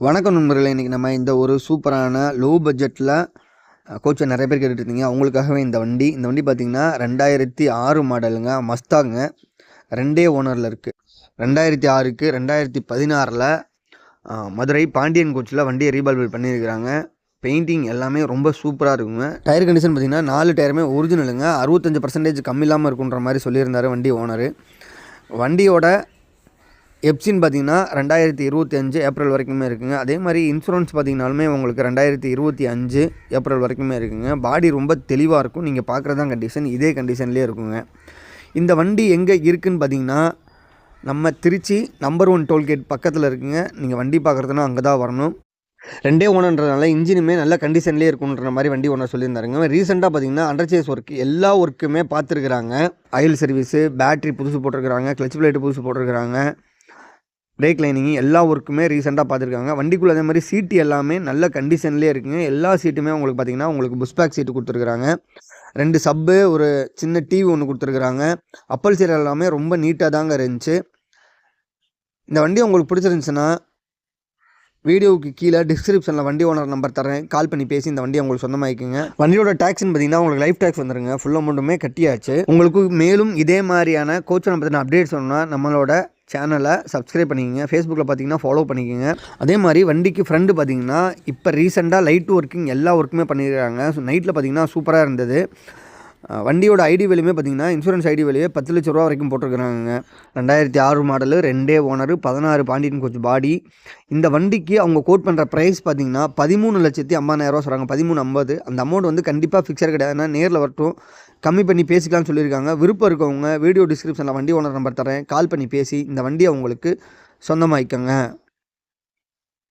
வணக்கம் நண்பர்களே இன்றைக்கி நம்ம இந்த ஒரு சூப்பரான லோ பட்ஜெட்டில் கோச்சை நிறைய பேர் கேட்டுட்டு இருந்தீங்க அவங்களுக்காகவே இந்த வண்டி. இந்த வண்டி பார்த்திங்கன்னா ரெண்டாயிரத்தி ஆறு மாடலுங்க. மஸ்தாங்க ரெண்டே ஓனரில் இருக்குது ரெண்டாயிரத்தி ஆறுக்கு ரெண்டாயிரத்தி பதினாறில் மதுரை பாண்டியன் கோச்சில் வண்டியை ரீபால்பில் பண்ணியிருக்கிறாங்க. பெயிண்டிங் எல்லாமே ரொம்ப சூப்பராக இருக்குங்க. டயர் கண்டிஷன் பார்த்திங்கன்னா நாலு டயருமே ஒரிஜினலுங்க அறுபத்தஞ்சு பர்சன்டேஜ் கம்மி இல்லாமல் இருக்குன்ற மாதிரி சொல்லியிருந்தார் வண்டி ஓனர் வண்டியோட எப்சின் பார்த்தீங்கன்னா ரெண்டாயிரத்தி இருபத்தி அஞ்சு ஏப்ரல் வரைக்குமே இருக்குங்க. அதே மாதிரி இன்சூரன்ஸ் பார்த்தீங்கனாலுமே உங்களுக்கு ரெண்டாயிரத்தி இருபத்தி அஞ்சு ஏப்ரல் வரைக்குமே இருக்குங்க. பாடி ரொம்ப தெளிவாக இருக்கும். நீங்கள் பார்க்குறதான் கண்டிஷன் இதே கண்டிஷன்லேயே இருக்குங்க. இந்த வண்டி எங்கே இருக்குதுன்னு பார்த்தீங்கன்னா நம்ம திருச்சி நம்பர் ஒன் டோல்கேட் பக்கத்தில் இருக்குங்க. நீங்கள் வண்டி பார்க்குறதுனா அங்கே தான் வரணும். ரெண்டே ஓனன்றதுனால இன்ஜினுமே நல்ல கண்டிஷன்லேயே இருக்குன்ற மாதிரி வண்டி ஒன்று சொல்லியிருந்தாருங்க. ரீசெண்டாக பார்த்தீங்கன்னா அண்டர்சேஸ் ஒர்க் எல்லா ஒர்க்குமே பார்த்துருக்குறாங்க. ஆயில் சர்வீஸு பேட்ரி புதுசு போட்டிருக்கிறாங்க. கிளச் பிளேட்டு புதுசு போட்டிருக்கிறாங்க. பிரேக் லைனிங் எல்லா ஒர்க்குமே ரீசெண்டாக பார்த்துருக்காங்க. வண்டிக்குள்ளே அதே மாதிரி சீட்டு எல்லாமே நல்ல கண்டிஷன்லேயே இருக்குங்க. எல்லா சீட்டுமே உங்களுக்கு பார்த்தீங்கன்னா உங்களுக்கு புஷ்பேக் சீட்டு கொடுத்துருக்குறாங்க. ரெண்டு சப்பு ஒரு சின்ன டிவி ஒன்று கொடுத்துருக்குறாங்க. அப்பல் சீர் எல்லாமே ரொம்ப நீட்டாக தாங்க இருந்துச்சு. இந்த வண்டி உங்களுக்கு பிடிச்சிருந்துச்சுன்னா வீடியோவுக்கு கீழே டிஸ்கிரிப்ஷனில் வண்டி ஓனர் நம்பர் தரேன் கால் பண்ணி பேசி இந்த வண்டியை உங்களுக்கு சொந்தமாக்கிங்க வண்டியோட டேக்ஸ்னு பார்த்தீங்கன்னா உங்களுக்கு லைஃப் டேக்ஸ் வந்துருங்க. ஃபுல் அமௌண்ட்டுமே கட்டியாச்சு. உங்களுக்கு மேலும் இதே மாதிரியான கோச்சனை பற்றின அப்டேட்ஸ் சொன்னால் நம்மளோட சேனலை சப்ஸ்கிரைப் பண்ணிக்கோங்க. ஃபேஸ்புக்கில் பார்த்தீங்கன்னா ஃபாலோ பண்ணிக்கோங்க. அதே மாதிரி வண்டிக்கு ஃப்ரெண்டு பார்த்தீங்கன்னா இப்போ ரீசெண்டாக லைட் ஒர்க்கிங் எல்லா ஒர்க்குமே பண்ணியிருக்காங்க ஸோ நைட்டில் பார்த்தீங்கன்னா சூப்பராக இருந்தது. வண்டியோட ஐடி வெளியுமே பார்த்தீங்கன்னா இன்சூரன்ஸ் ஐடி வெளியே பத்து லட்ச ரூபா வரைக்கும் போட்டிருக்கிறாங்க ரெண்டாயிரத்தி ஆறு மாடலு ரெண்டே ஓனரு பதினாறு பாண்டியன் கோச் பாடி இந்த வண்டிக்கு அவங்க கோட் பண்ணுற ப்ரைஸ் பார்த்தீங்கன்னா பதிமூணு லட்சத்தி ஐம்பதாயிரரூவா சொல்கிறாங்க பதிமூணு ஐம்பது. அந்த அமௌண்ட் வந்து கண்டிப்பாக ஃபிக்ஸர் கிடையாதுன்னா நேரில் வரட்டும். கம்மி பண்ணி பேசிக்கலாம்னு சொல்லியிருக்காங்க. விருப்பம் இருக்கவங்க வீடியோ டிஸ்கிரிப்ஷனில் வண்டி ஓனர் நம்பர் தரேன். கால் பண்ணி பேசி இந்த வண்டியை உங்களுக்கு சொந்தமாக்கிக்கோங்க.